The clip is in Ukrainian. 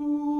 Ooh.